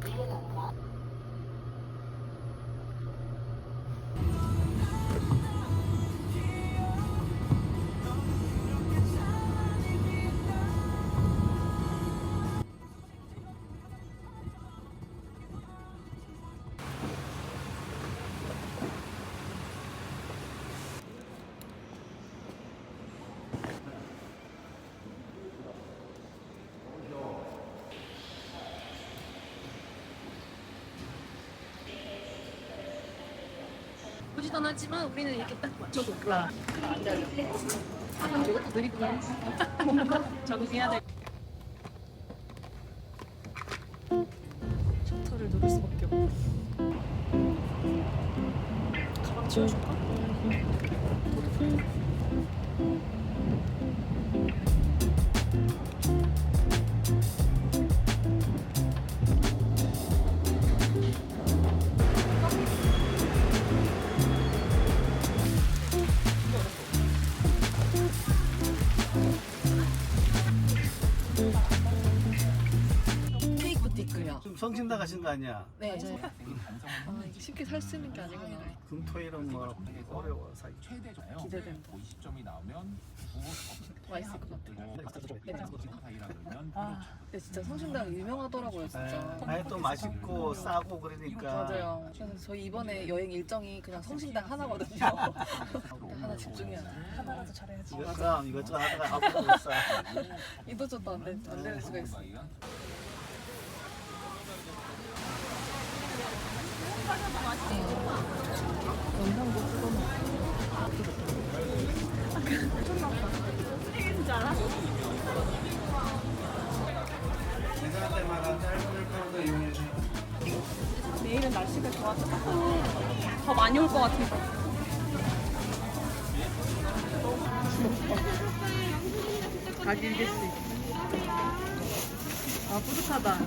보지도 않았지만 우리는 이렇게 딱 맞춰서 올라. 아, 이것도 느리구나. 적응해야 돼. 셔터를 누를 수밖에 없고. 가방 치워줄까? 가신 거 아니야? 네, 맞아요. 아, 이게 쉽게 살 수 있는 게 아니구나. 금토일은 뭐 어려워 사기. 기대된다. 50점이 나오면 맛있을 것 같아요. 사이라면 아, 근데 진짜 성심당 유명하더라고요, 진짜. 아니 또 맛있고 싸고 그러니까. 맞아요. 그래서 저희 이번에 여행 일정이 그냥 성심당 하나거든요. 하나 집중해야 돼. 하나라도 잘해야지. 그럼 이것저것 하다가 못 사. 이도 저도 안, 되, 안 되는 수가 있어. 많이 올 것 같아서. 가기 일겠지. 아, 뿌듯하다.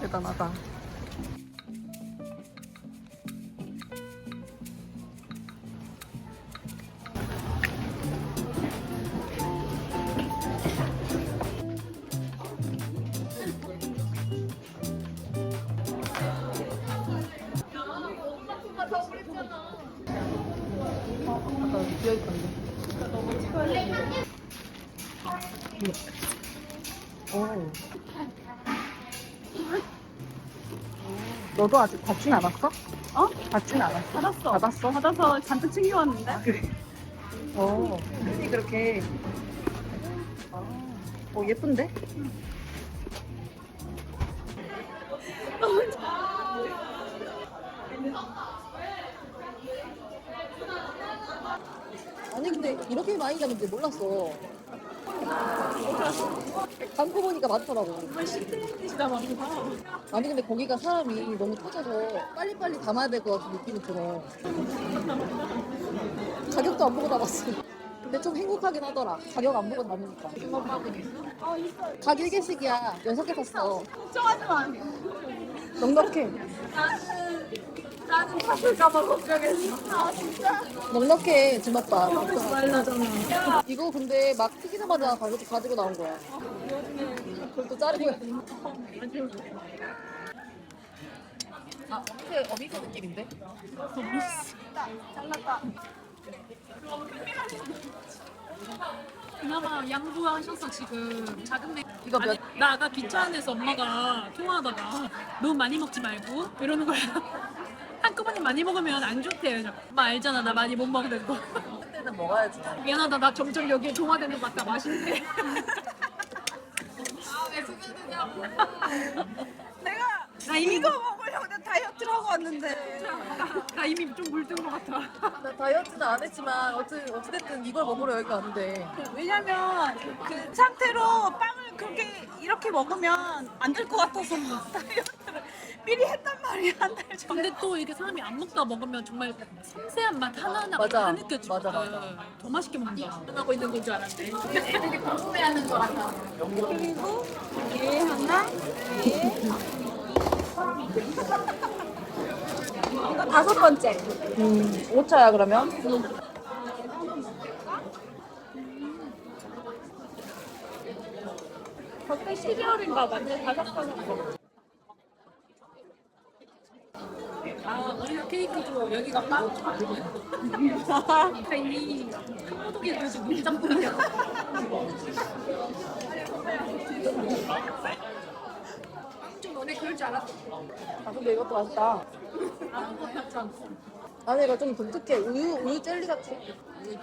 대단하다. 아까 비어있던데. 오. 너도 아직 받진 않았어? 어? 받진 않았어? 받았어. 받았어? 받아서 잔뜩 챙겨왔는데. 그래. 오. 흔히 그렇게. 아. 오, 예쁜데? 아니 근데 이렇게 많이 잡는지 몰랐어. 감고 보니까 많더라고. 아니 근데 거기가 사람이 너무 터져서 빨리빨리 담아야 될 것 같은 느낌이 들어. 가격도 안 보고 담았어. 근데 좀 행복하긴 하더라. 가격 안 보고 담으니까. 각 1개씩이야. 6개 샀어. 걱정하지 마. 넉넉해. 나는 탔을까봐 걱정했어. 아, 진짜? 넉넉해, 주먹밥. 말라잖아. 이거 근데 막 튀기자마자 가지고, 가지고 나온 거야. 그걸 또 자르고 돼. 아, 어떻게 어미소 느낌인데? 잘났다. 그나마 양보하셔서 지금 작은 매 이거 몇, 아니, 나 아까 기차 안에서 엄마가 통화하다가 너무 많이 먹지 말고 이러는 거야 한꺼번에 많이 먹으면 안 좋대 엄마 알잖아 나 많이 못 먹는 거 때는 먹어야지. 미안하다 나 점점 여기에 동화되는 것 같다 맛있네 내가 나 이미 이거 먹으려고 내가 다이어트를 하고 왔는데. 나 이미 좀 물든 것 같아 나 다이어트는 안 했지만, 어찌, 어찌됐든 이걸 먹으러 여기가 왔는데. 왜냐면 그 상태로 빵을 그렇게 이렇게 먹으면 안 될 것 같아서 다이어트를 미리 했단 말이야 한 달 전에. 근데 또 이게 사람이 안 먹다 먹으면 정말 섬세한 맛 하나하나 맞아. 다 느껴지거든. 맞아, 맞아. 더 맛있게 먹는다. 하고 있는 건 줄 알았는데. 애들이 궁금해하는 줄 알았다. 그리고 얘 하나, 얘. 이거 다섯 번째. 음, 5차야 그러면? 음. 겉에 시리얼인가 완전 다섯 번째. 아, 오리오 케이크도 여기가 빵? 이 한국에 요즘 문장뿐이야. 좀 너네 그럴 줄 알았어. 아 근데 이것도 맛있다. 아무것도 같지 않고. 안에 이거 좀 독특해. 우유 우유 젤리 같아.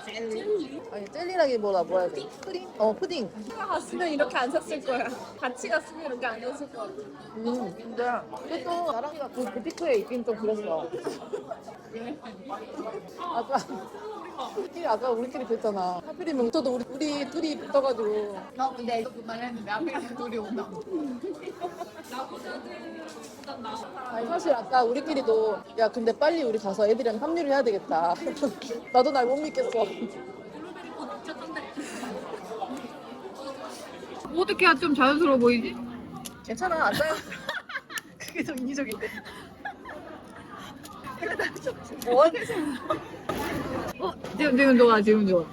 젤리? 아니 젤리라기보다 뭐라 해야 돼? 푸딩? 어 푸딩. 누가 갔으면 이렇게 안 샀을 거야. 같이 갔으면 이렇게 안 샀을 거야. 음 근데 그래도 나랑이가 그 부티크에 입긴 좀 그랬어. 아까 우리끼리 아까 우리끼리 그랬잖아. 하필이면 저도 우리 우리 둘이 붙어가지고. 나 근데 이거 말했는데 앞에 둘이 온다. 아니 사실 아까 우리끼리도 야 근데 빨리 우리 가서 애들이랑 합류를 해야 되겠다. 나도 날 못 믿겠어. 어떻게 해야 좀 자연스러워 보이지? 괜찮아 안 짜요. 그게 더 인위적인데. 뭐? 어? 지금 지금 좋아 지금 좋아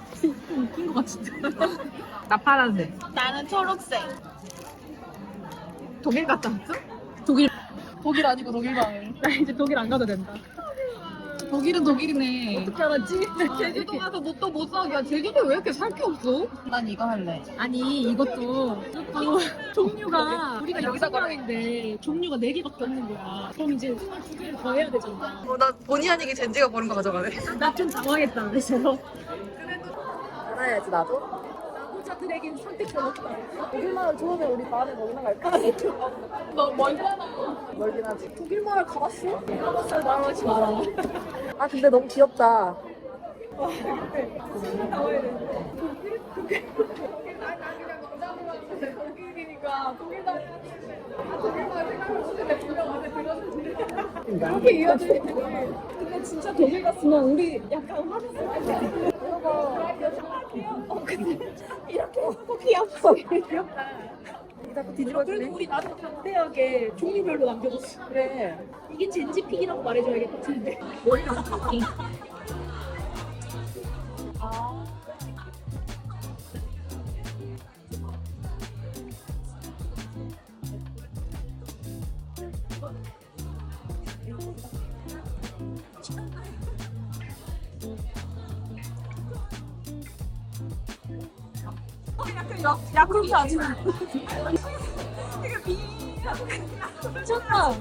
웃긴 것 같은데 나 파란색 나는 초록색. 독일 갔다 왔어? 독일 독일 아니고 독일 마을. 나 이제 독일 안 가도 된다 독일은 독일이네 어떻게 알았지? 제주도 가서 뭐 또 못 사겨 제주도 왜 이렇게 살 게 없어? 난 이거 할래. 아니 이것도 이것도 종류가 우리가 여섯 명인데 종류가 네 개밖에 없는 거야. 그럼 이제 두 개를 더 해야 되잖아. 어, 나 본의 아니게 젠지가 고른 거 가져가네. 나 좀 당황했다. 그래서 알아야지 나도. 나고자들에겐 선택권 없다. 독일 마을 좋으면 우리 다음에 거기나 갈까? 너 멀다. 멀긴 하지. 독일 마을 가봤어? 가봤어. 말하지 마라. 아 근데 너무 귀엽다. 이렇게 이해하지. 근데 진짜 독일 갔으면 우리 약간 화냈을 텐데. 어 근데 이렇게 하고 귀엽어. 귀엽다. 자꾸 뒤집어 그래도 주네. 우리 나도 담대하게 종류별로 남겨줬어. 그래. 이게 젠지픽이라고 말해줘야겠다. 근데. 야쿠르트 아직 미쳤다.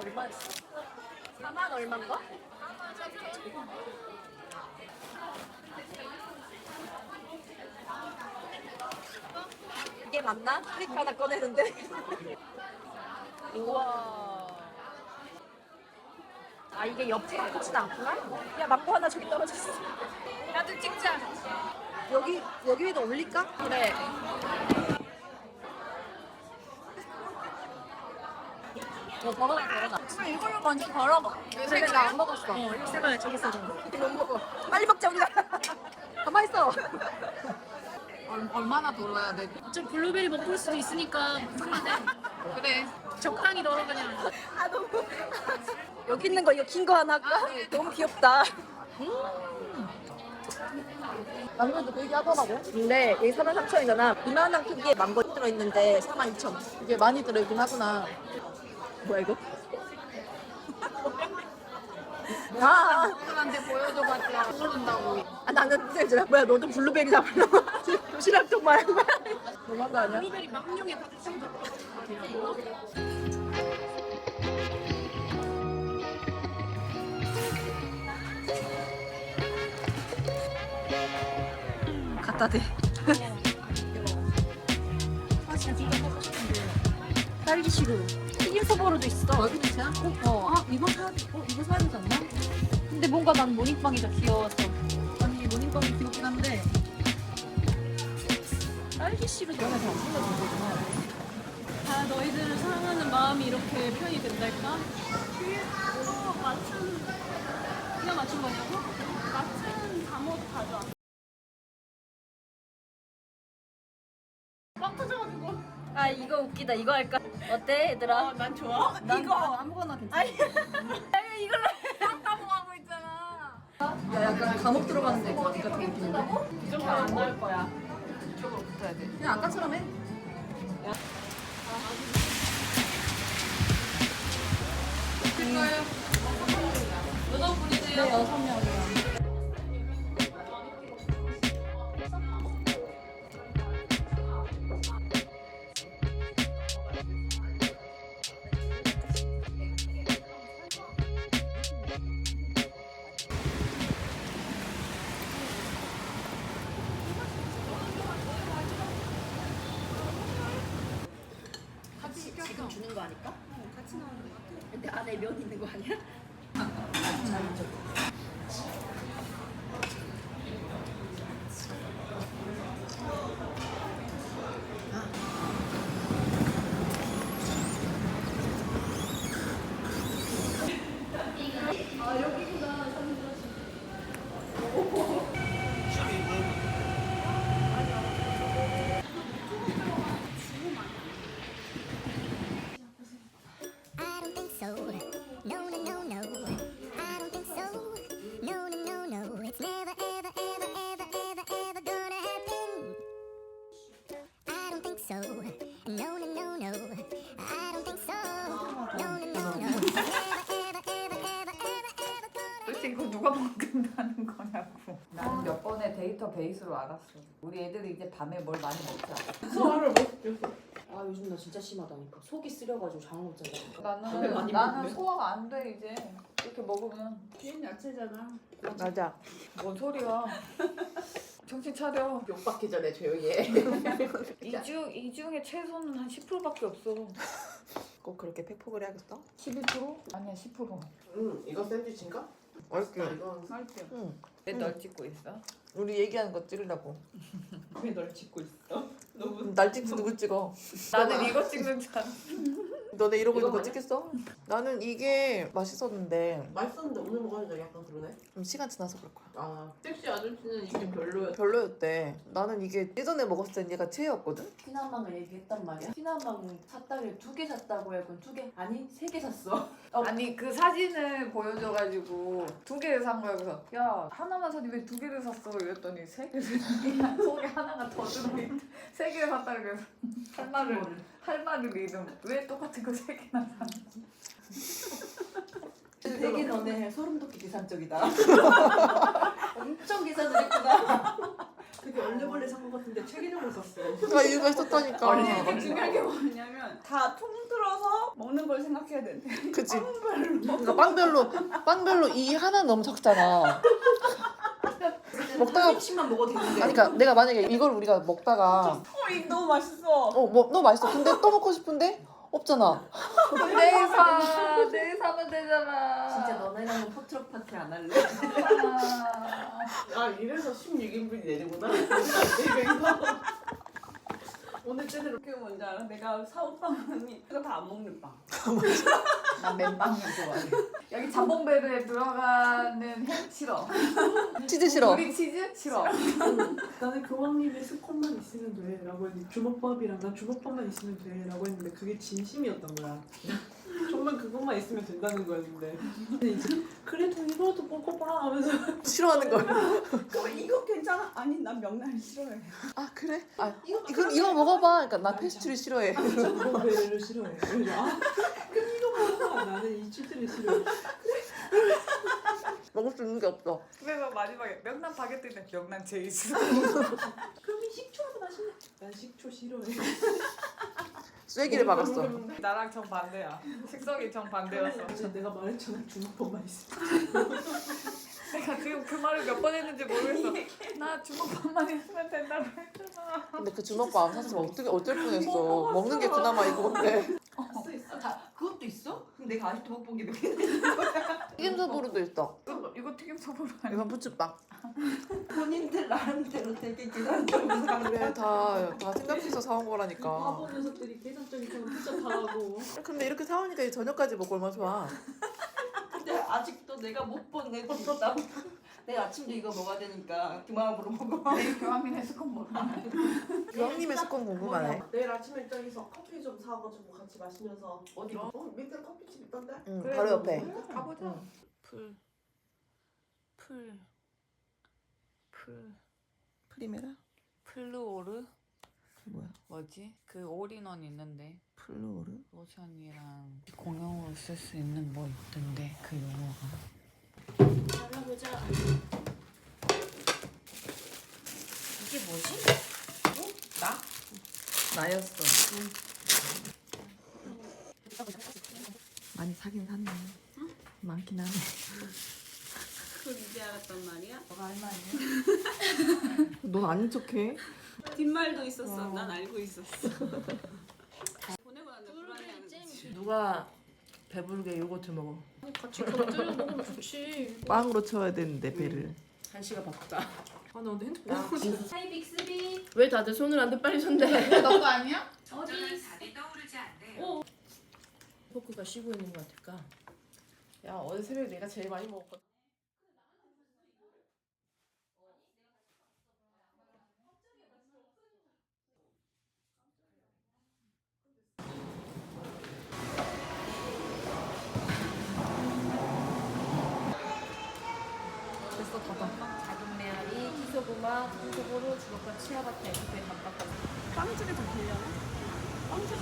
얼마였어? 4만 얼마인가? 이게 맞나? 클릭 하나 꺼내는데. 우와. 아 이게 옆으로 끝이 않구나? 야 망고 하나 저기 떨어졌어. 나도 찍자. 여기 여기 위에다 올릴까? 그래. 어, 걸어놔, 걸어놔. 그럼 이걸로 먼저 걸어봐. 요새 나안 먹었어. 어, 색깔 저기 써줘. 못 먹어. 빨리 먹자, 우리가. 가만 있어. 얼마나 덜어야 돼? 좀 블루베리 먹을 수도 있으니까 그래 적당히 널어 그냥. 아, 너무. 여기 있는 거, 이거 긴 거 하나 할까? 너무 귀엽다. 망고도 그 얘기 하더라고. 근데 여기 4만 3천이잖아. 이만한 크기의 망고 들어있는데 4만 2천. 이게 많이 들어있긴 하구나. 뭐야, 이거? 아, 사람한테 보여줘봤자 모른다고 아, 나는 진짜 뭐야, 너 좀 블루베리 잡으려고. 도시락 좀 말고. 너무한 거 아니야? 블루베리 망룡에 박수. 갖다 대. 싶은데 딸기 시루. 튀김 소보로도 있어. 여기 진짜? 어, 아 이거 사야 돼. 어, 이거 사야 되지 않나? 근데 뭔가 난 모닝빵이 더 귀여웠어. 아니 모닝빵이 귀엽긴 한데 딸기 시루 전에 잘 챙겨준 거구나. 아, 너희들을 사랑하는 마음이 이렇게 표현이 된달까? 그리고 맞춘 이거 맞춘 거냐고? 맞춘 잠옷 가져 웃기다 이거 할까? 어때 얘들아? 난 좋아. 난 이거 아무거나 괜찮아. 야 약간 감옥 들어가는데 그 어디 같은 게 웃긴데? 이쪽으로 안 나올 거야. 이쪽으로 붙어야 돼. 그냥 아까처럼 해. 같이 거 아닐까? 같이 나오는 거 같아. 근데 안에 면 있는 거 아니야? I so. No, no, no, no. I don't think so. No, no, no, no. It's never, ever, ever, ever, ever, ever gonna 도대체 이거 누가 먹는다는 거냐고. 나는 몇 번의 데이터 베이스로 알았어. 우리 애들이 이제 밤에 뭘 많이 먹자. 아 요즘 나 진짜 심하다니까. 속이 쓰려가지고 잘못 자잖아. 나는 나는 소화가 안 돼 이제 이렇게 먹으면. 얘는 야채잖아. 맞아. 뭔 소리야? 정신 차려. 욕받기 전에 조용히 해. 이중 이 중에 최소는 한 10%밖에 없어. 꼭 그렇게 팩폭을 해야겠어? 12%? 아니야 10%. 응 이거 샌드위치인가? 맛있게 이거 할게. 응 왜널 찍고 있어? 우리 얘기하는 거 찍으려고 왜 널 찍고 있어? 너무 날 찍지 누굴 찍어 나는 이거 찍는 줄 알았어. 너네 이러고 있는 거 이거 찍겠어? 나는 이게 맛있었는데 맛있었는데 오늘 먹었는데 약간 그러네. 좀 시간 지나서 그럴 거야 아 택시 아저씨는 이게 별로였어. 별로였대 나는 이게 예전에 먹었을 땐 얘가 최애였거든? 피난망을 얘기했단 말이야. 피난망 샀다길 두개 샀다고 해고 두 개? 아니 세 개 샀어. 아니 그 사진을 보여줘가지고 두 개를 산 거야 그래서 야 하나만 사지 왜두 개를 샀어 이랬더니 세 개를 속에 하나가 더 들어있대 세 개를 샀다 그래서 할 말을 할 말을 잃음 왜 똑같은 거 세 개나 샀는지 되게 너네 소름 돋게 계산적이다. 엄청 계산을 했구나. 되게 얼레벌레 산것 같은데 책임을 샀어. 나 이유가 있었다니까 근데 이게 중요한 게 뭐냐면 다 통틀어서 먹는 걸 생각해야 된대. 그치? 그러니까 빵별로 빵별로 이 하나 너무 적잖아 먹다가 10만 먹어도 되는데. 아니 그러니까 내가 만약에 이걸 우리가 먹다가 어, 이거 너무 맛있어. 어 뭐 너무 맛있어 근데 또 먹고 싶은데 없잖아 내일 사 내일 사면 되잖아 진짜 너네랑은 포트럭 파티 안 할래? 아 이래서 16인분이 내리구나. 오늘 제대로 그게 뭔지 알아? 내가 사온 빵이 이거 다 안 먹는 빵. 난 맨빵을 좋아해. 여기 잠봉베르에 들어가는 햄? 싫어. 치즈 싫어. 우리 치즈? 싫어. 나는 교황님의 스콘만 있으면 돼 라고 했는데 주먹밥이랑 난 주먹밥만 있으면 돼 라고 했는데 그게 진심이었던 거야 정말 그것만 있으면 된다는 거였는데 근데 이제 그래도 이거라도 먹어봐 하면서 싫어하는 걸 어, 이거 괜찮아? 아니 난 명란이 싫어해. 아 그래? 아 이거 이거 먹어봐. 그러니까 나 페스트리 싫어해. 전봉배를 싫어해 그래서 아 그럼 이거 먹어봐 나는 이 치즈를 싫어해 먹을 수 있는 게 없어. 그래서 마지막에 명란 바게트인데 명란 제일 싫어 그럼 이 식초라도 맛있네 난 식초 싫어해 쐐기를 박았어. 나랑 정 반대야 식성이 정 반대였어 어제 내가 말했잖아 주먹밥만 있으면 내가 지금 그 말을 몇 번 했는지 모르겠어 나 주먹밥만 있으면 된다고 했잖아 근데 그 주먹밥 안 샀으면 어떻게 어쩔 뻔했어. 먹는 게 그나마 이거인데. 있어 있어. 다 그것도 있어? 그럼 내가 아직도 못 본게 왜? 튀김소보루도 있어. 이거, 이거 튀김소보로 아니야 이건 부츠빵. 본인들 나름대로 되게 계산적으로 산 그래 다다 생각해서 사온 거라니까. 바보 녀석들이 계산적인 사람 진짜 당하고 근데 이렇게 사오니까 이제 저녁까지 먹고 얼마나 좋아. 근데 아직도 내가 못 본 애들 있다고. 내일 아침도 이거 먹어야 되니까 그만으로 먹어. 내일 교환민의 스콘 먹어. 교황님의 스콘 궁금하네. 내일 아침에 저기서 커피 좀 사가지고 같이 마시면서 어디? 어 밑에 커피집 있던데? 응, 바로 옆에. 가보자. 풀, 풀, 풀, 프리메라? 플루오르 뭐야? 뭐지? 그 올인원 있는데 플루오르? 로션이랑 공용으로 쓸 수 있는 뭐 있던데 그 용어가. 잘라보자. 이게 뭐지? 나였어. 많이 사긴 샀네. 많긴 하네. 그걸 이제 알았단 말이야? 넌 아닌 척해? 뒷말도 있었어. 난 알고 있었어. 보내고 난데 불안해하는 거지. 누가 배부르게 요거트 먹어? 같이 곁들여 먹으면 좋지. 빵으로 채워야 되는데 배를. 한시가 바쁘다. 아, 나 근데 핸드폰. 하이 빅스비. 왜 다들 손을 안 대 빨리 손대? 너거 아니야? 어디? 포크가 쉬고 있는 것 같을까? 야, 어제 새벽에 내가 제일 많이 먹었거든. 키소고마, 통소보로, 주먹과 치아바타 에프에 반박까지. 빵집에 더 들려나? 빵집에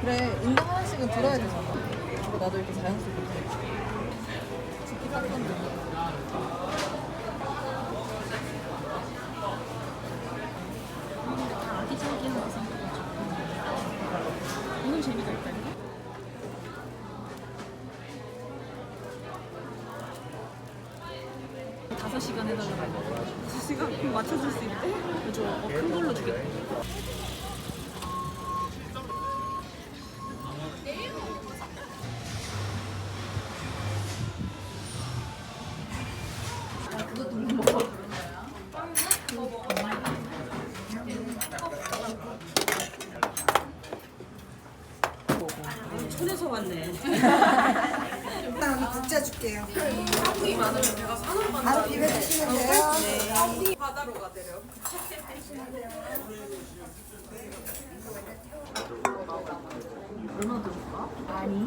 그래, 인당 하나씩은 들어야 되잖아. 나도 이렇게 자연스럽게. 딱 건데. 맞춰줄 수 있대? 그죠? 어, 큰 걸로 주겠다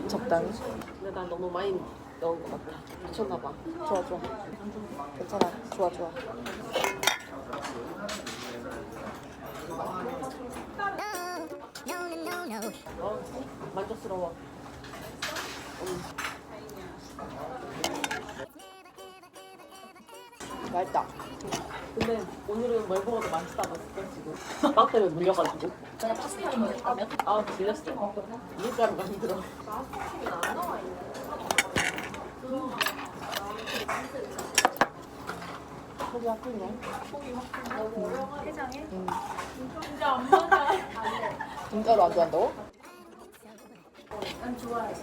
적당히. 근데 난 너무 많이 넣은 것 같아. 미쳤나 봐. 좋아, 좋아. 괜찮아. 좋아, 좋아. 어, 만족스러워. 맛있다. 근데 오늘은 뭘 먹어도 맛있다고 했어 지금. 빡 때문에 물려가지고. 그냥 파스타를 먹었다면? 아, 질렸어. 밀가루가 힘들어. 속이 아프네. 해장해? 진짜로 안 좋아한다고? 난 좋아해.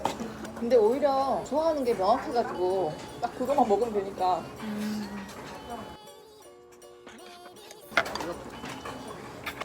근데 오히려 좋아하는 게 명확해가지고 딱 그것만 먹으면 되니까.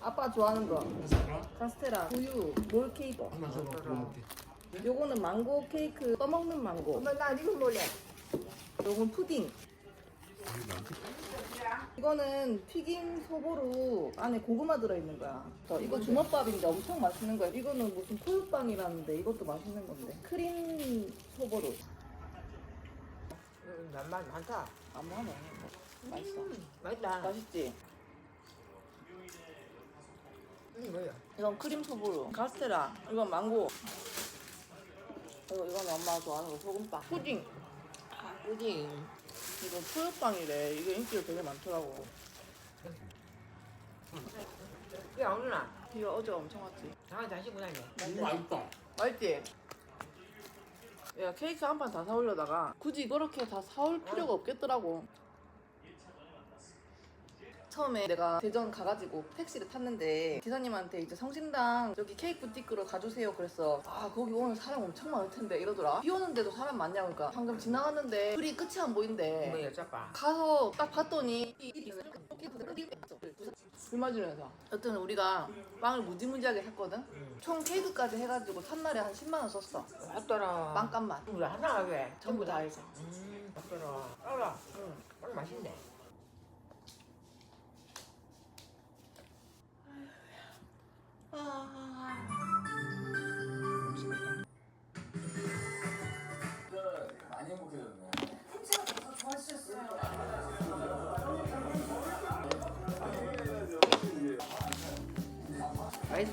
아빠 좋아하는 거. 카스테라, 우유, 몰 케이크. 하나 줘 요거는 망고 케이크 떠먹는 망고. 엄마 나 이거 몰래. 요건 푸딩. 이거는 튀김 소보루 안에 고구마 들어있는 거야. 이거 주먹밥인데 엄청 맛있는 거야. 이거는 무슨 포유빵이라는데 이것도 맛있는 건데. 크림 소보루 음, 난맛 많다. 안 먹어. 맛있어. 맛있다. 맛있지? 이게 뭐야? 이건 크림 소보루. 카스테라. 이건 망고. 이거, 이건 엄마가 좋아하는 거 소금빵. 푸딩. 푸딩. 이거 푸유빵이래. 이게 인기가 되게 많더라고. 안 오나? 이거 어제 엄청 왔지. 아, 다시 보다니. 맛있다. 맛있지? 야 케이크 한 판 다 사오려다가 굳이 그렇게 다 사올 필요가 없겠더라고. 처음에 내가 대전 가가지고 택시를 탔는데 기사님한테 이제 성심당 여기 케이크 부티크로 가주세요 그랬어. 아 거기 오늘 사람 엄청 많을 텐데 이러더라. 비 오는데도 사람 많냐고 그러니까 방금 지나갔는데 불이 끝이 안 보인대. 뭐 여쭤봐. 가서 딱 봤더니 술 마시면서. 여튼 우리가 빵을 무지무지하게 샀거든? 총 케이크까지 해가지고 첫날에 한 10만 원 썼어. 맞더라. 빵값만. 우리 하나 왜? 전부 다 해서. 음, 맞더라. 알아. 응.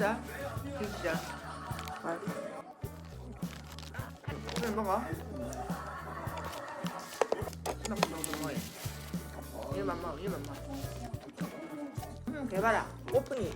맛있어? 진짜. 맛있어. 술 먹어. 수박 먹어 먹어. 이거만 먹어. 개봐라. 오프닝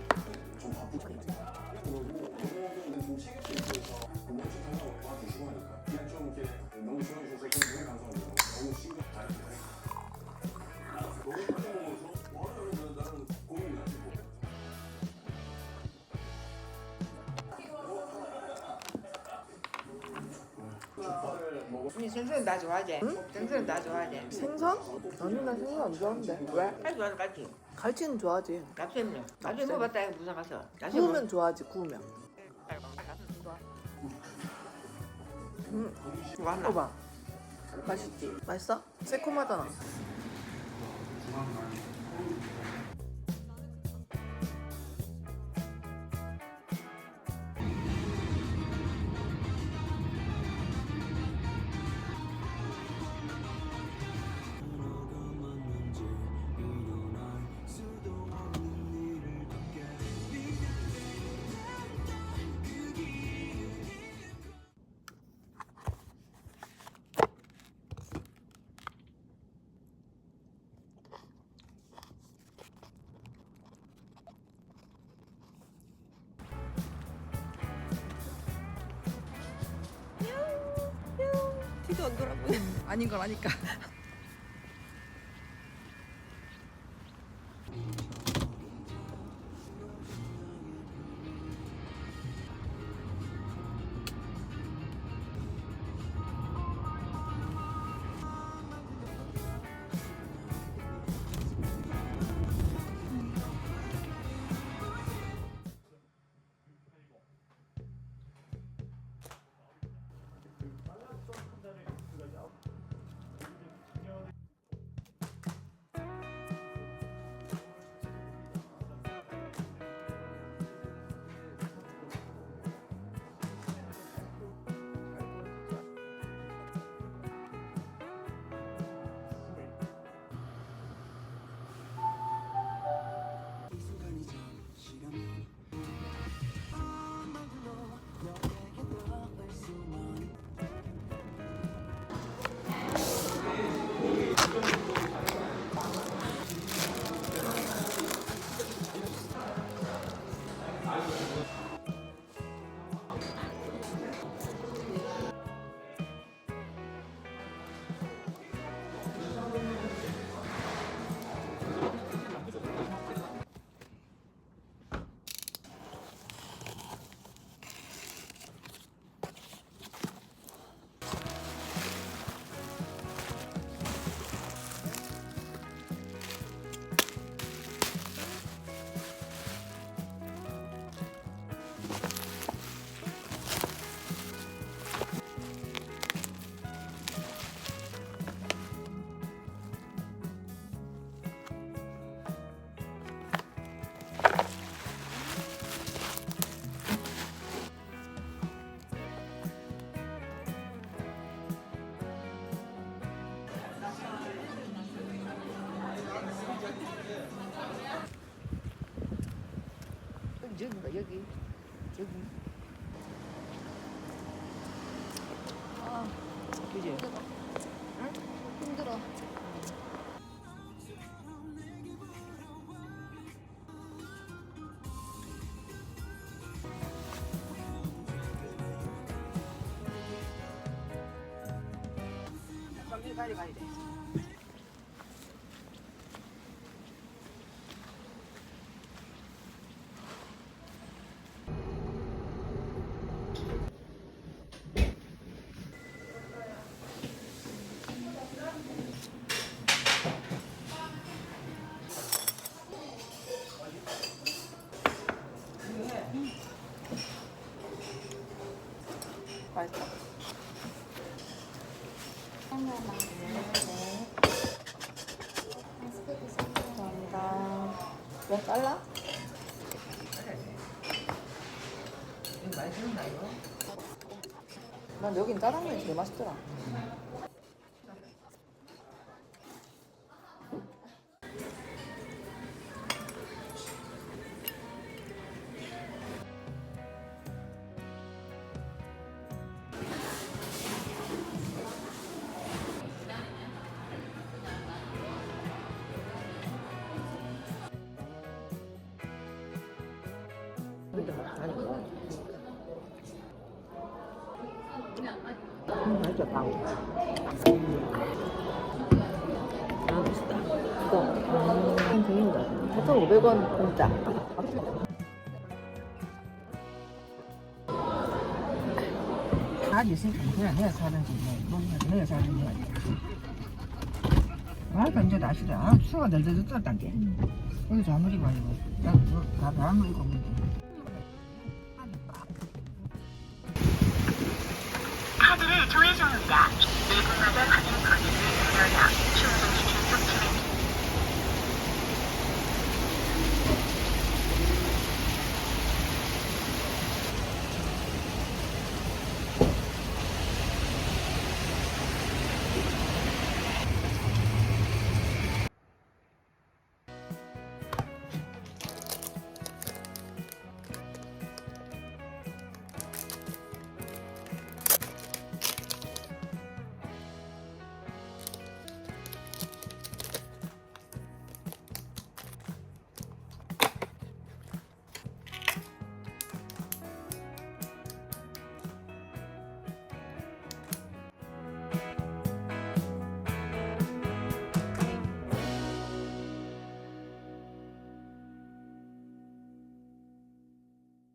니 생선 다 좋아하지? 응? 생선 다 좋아하지? 생선? 아니 나 생선 안 좋아하는데 왜? 다 좋아하는 같지? 갈치는 좋아하지 납땜요. 나중에 먹어봤다 이거 부산 가서. 나중에 구우면 좋아하지 구우면 음 좋아하나? 먹어봐 맛있지? 맛있어? 새콤하잖아 안 돌아보네. 아닌 걸 아니까. 빨리 가야 돼가야 돼 맛있다. 감사합니다. 몇 달러? 이거 많이 쓰는다 이거 난 제일 맛있더라. 아, 맛있다. 이거 한 종인가? 4,500원 공짜. 가지 있으니까 그냥 내가 사든지 뭐 내가 사든지 말도 이제 날씨다 아 추가 덜덜 떨었단 게 여기 자물이 봐 이거 나다 바람을 입고